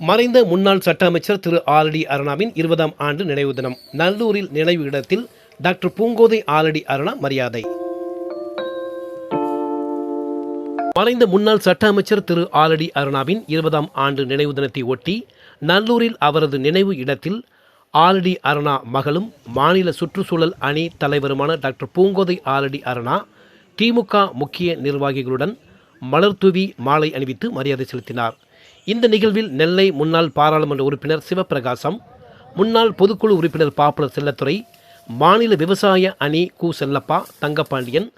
மறைந்த முன்னாள் சட்ட அமைச்சர் திரு ஆலடி அருணாவின் இருபதாம் ஆண்டு நினைவு தினம். நல்லூரில் நினைவு இடத்தில் டாக்டர் பூங்கோதை ஆலடி அருணா மரியாதை. மறைந்த முன்னாள் சட்ட அமைச்சர் திரு ஆலடி அருணாவின் இருபதாம் ஆண்டு நினைவு தினத்தை ஒட்டி நல்லூரில் அவரது நினைவு இடத்தில் ஆலடி அருணா மகளும் மாநில சுற்றுச்சூழல் அணி தலைவருமான டாக்டர் பூங்கோதை ஆலடி அருணா திமுக முக்கிய நிர்வாகிகளுடன் மலர் தூவி மாலை அணிவித்து மரியாதை செலுத்தினார். இந்த நிகழ்வில் நெல்லை முன்னாள் பாராளுமன்ற உறுப்பினர் சிவப்பிரகாசம் முன்னாள் பொதுக்குழு உறுப்பினர் பாப்புலர் செல்லத்துறை மாநில விவசாய அணி கு செல்லப்பா தங்கப்பாண்டியன்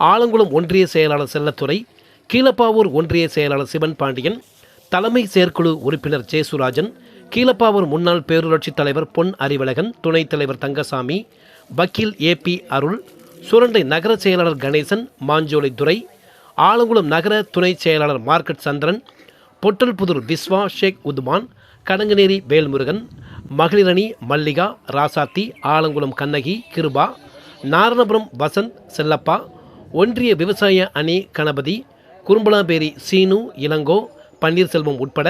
ஆலங்குளம் ஒன்றிய செயலாளர் செல்லத்துறை கீழப்பாவூர் ஒன்றிய செயலாளர் சிவன் பாண்டியன் தலைமை செயற்குழு உறுப்பினர் ஜேசுராஜன் கீழப்பாவூர் முன்னாள் பேரூராட்சி தலைவர் பொன் அறிவழகன் துணைத் தலைவர் தங்கசாமி வக்கீல் ஏபி அருள் சுரண்டை நகர செயலாளர் கணேசன் மாஞ்சோலை துரை ஆலங்குளம் நகர துணை செயலாளர் மார்க்கெட் சந்திரன் பொட்டல்புதூர் விஸ்வா ஷேக் உதுமான் கடங்கநேரி வேல்முருகன் மகளிரணி மல்லிகா ராசாத்தி ஆலங்குளம் கண்ணகி கிருபா நாரணபுரம் வசந்த் செல்லப்பா ஒன்றிய விவசாய அணி கணபதி குறும்பலாபேரி சீனு இளங்கோ பன்னீர்செல்வம் உட்பட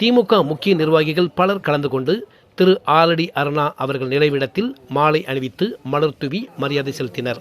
திமுக முக்கிய நிர்வாகிகள் பலர் கலந்து கொண்டு திரு ஆலடி அருணா அவர்கள் நினைவிடத்தில் மாலை அணிவித்து மலர் தூவி மரியாதை செலுத்தினர்.